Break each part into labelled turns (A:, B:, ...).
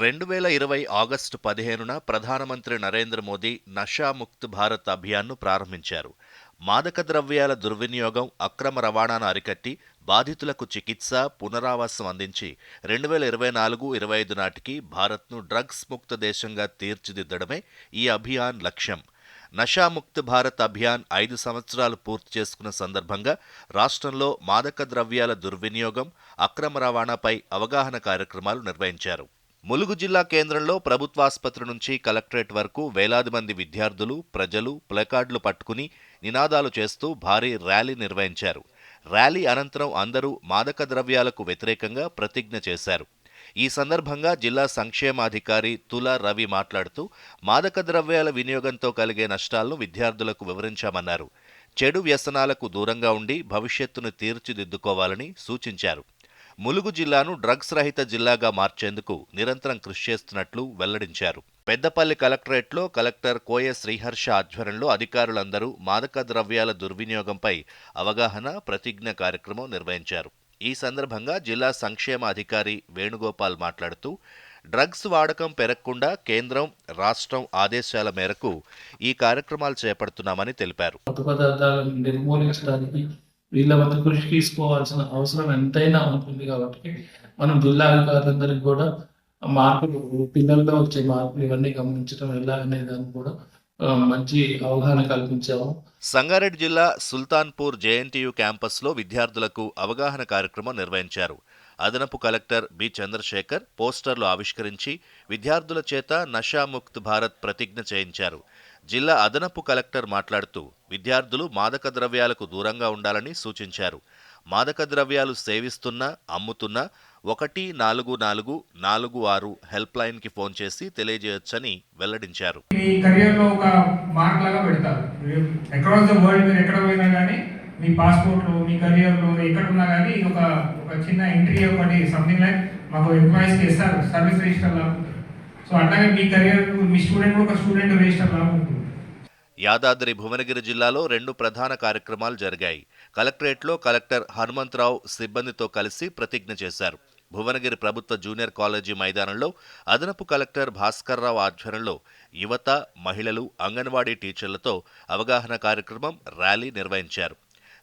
A: రెండు వేల ఇరవై ఆగస్టు పదిహేనున ప్రధానమంత్రి నరేంద్ర మోదీ నషాముక్త్ భారత్ అభియాన్ను ప్రారంభించారు. మాదక ద్రవ్యాల దుర్వినియోగం అక్రమ రవాణాను అరికట్టి బాధితులకు చికిత్స పునరావాసం అందించి రెండు వేల ఇరవై నాలుగు ఇరవై ఐదు నాటికి భారత్ను డ్రగ్స్ ముక్త దేశంగా తీర్చిదిద్దడమే ఈ అభియాన్ లక్ష్యం. నషాముక్త్ భారత్ అభియాన్ ఐదు సంవత్సరాలు పూర్తి చేసుకున్న సందర్భంగా రాష్ట్రంలో మాదక ద్రవ్యాల దుర్వినియోగం అక్రమ రవాణాపై అవగాహన కార్యక్రమాలు నిర్వహించారు. ములుగు జిల్లా కేంద్రంలో ప్రభుత్వాసుపత్రి నుంచి కలెక్టరేట్ వరకు వేలాది మంది విద్యార్థులు ప్రజలు ప్లకార్డులు పట్టుకుని నినాదాలు చేస్తూ భారీ ర్యాలీ నిర్వహించారు. ర్యాలీ అనంతరం అందరూ మాదక ద్రవ్యాలకు వ్యతిరేకంగా ప్రతిజ్ఞ చేశారు. ఈ సందర్భంగా జిల్లా సంక్షేమాధికారి తుల రవి మాట్లాడుతూ మాదక ద్రవ్యాల వినియోగంతో కలిగే నష్టాలను విద్యార్థులకు వివరించామన్నారు. చెడు వ్యసనాలకు దూరంగా ఉండి భవిష్యత్తును తీర్చిదిద్దుకోవాలని సూచించారు. ములుగు జిల్లాను డ్రగ్స్ రహిత జిల్లాగా మార్చేందుకు నిరంతరం కృషి చేస్తున్నట్లు వెల్లడించారు. పెద్దపల్లి కలెక్టరేట్లో కలెక్టర్ కోయ శ్రీహర్ష ఆధ్వర్యంలో అధికారులందరూ మాదక ద్రవ్యాల దుర్వినియోగంపై అవగాహన ప్రతిజ్ఞ కార్యక్రమం నిర్వహించారు. ఈ సందర్భంగా జిల్లా సంక్షేమ అధికారి వేణుగోపాల్ మాట్లాడుతూ డ్రగ్స్ వాడకం పెరగకుండా కేంద్రం రాష్ట్రం ఆదేశాల మేరకు ఈ కార్యక్రమాలు చేపడుతున్నామని తెలిపారు.
B: వీళ్ళ వంతు కృషి తీసుకోవాల్సిన అవసరం ఎంతైనా ఉంటుంది కాబట్టి మనం జిల్లా అధికారులందరికీ కూడా మార్పులు పిల్లల్లో వచ్చే మార్పులు ఇవన్నీ గమనించడం ఎలా అనే దాన్ని కూడా మంచి అవగాహన కల్పించాము.
A: సంగారెడ్డి జిల్లా సుల్తాన్పూర్ జేఎన్టీయు క్యాంపస్లో విద్యార్థులకు అవగాహన కార్యక్రమం నిర్వహించారు. అదనపు కలెక్టర్ బి. చంద్రశేఖర్ పోస్టర్లు ఆవిష్కరించి విద్యార్థుల చేత నషాముక్త్ భారత్ ప్రతిజ్ఞ చేయించారు. జిల్లా అదనపు కలెక్టర్ మాట్లాడుతూ విద్యార్థులు మాదక ద్రవ్యాలకు దూరంగా ఉండాలని సూచించారు. మాదక ద్రవ్యాలు సేవిస్తున్నా అమ్ముతున్నా ఒకటి నాలుగు నాలుగు నాలుగు ఆరు హెల్ప్ లైన్కి ఫోన్ చేసి తెలియజేయొచ్చని వెల్లడించారు.
C: మీ కెరియర్లో ఒక మార్క్ లాగా పెడతారు అక్రాస్ ద వరల్డ్ మీరు ఎక్కడ పోయినా కానీ మీ పాస్పోర్ట్లో మీ కెరియర్లో ఎక్కడ ఉన్నా కానీ ఒక ఒక చిన్న ఎంట్రీ ఒకటి సంథింగ్ లైక్ మాకు ఎంప్లాయీస్ చేస్తారు సర్వీస్ రిజిస్టర్ లాగా. సో అట్లాగే మీ కెరియర్ మీ స్టూడెంట్ ఒక స్టూడెంట్ రిజిస్టర్ లాగా ఉంటుంది.
A: యాదాద్రి భువనగిరి జిల్లాలో రెండు ప్రధాన కార్యక్రమాలు జరిగాయి. కలెక్టరేట్లో కలెక్టర్ హనుమంతరావు సిబ్బందితో కలిసి ప్రతిజ్ఞ చేశారు. భువనగిరి ప్రభుత్వ జూనియర్ కాలేజీ మైదానంలో అదనపు కలెక్టర్ భాస్కర్రావు ఆధ్వర్యంలో యువత మహిళలు అంగన్వాడీ టీచర్లతో అవగాహన కార్యక్రమం ర్యాలీ నిర్వహించారు.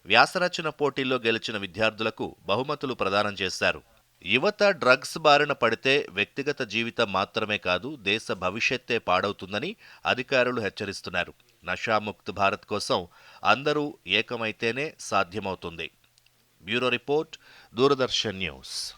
A: వ్యాసరచన పోటీల్లో గెలిచిన విద్యార్థులకు బహుమతులు ప్రదానం చేశారు. యువత డ్రగ్స్ బారిన పడితే వ్యక్తిగత జీవితం మాత్రమే కాదు దేశ భవిష్యత్తే పాడవుతుందని అధికారులు హెచ్చరిస్తున్నారు. నషాముక్త్ భారత్ కోసం అందరూ ఏకమైతేనే సాధ్యమవుతుంది. Bureau report Doordarshan news.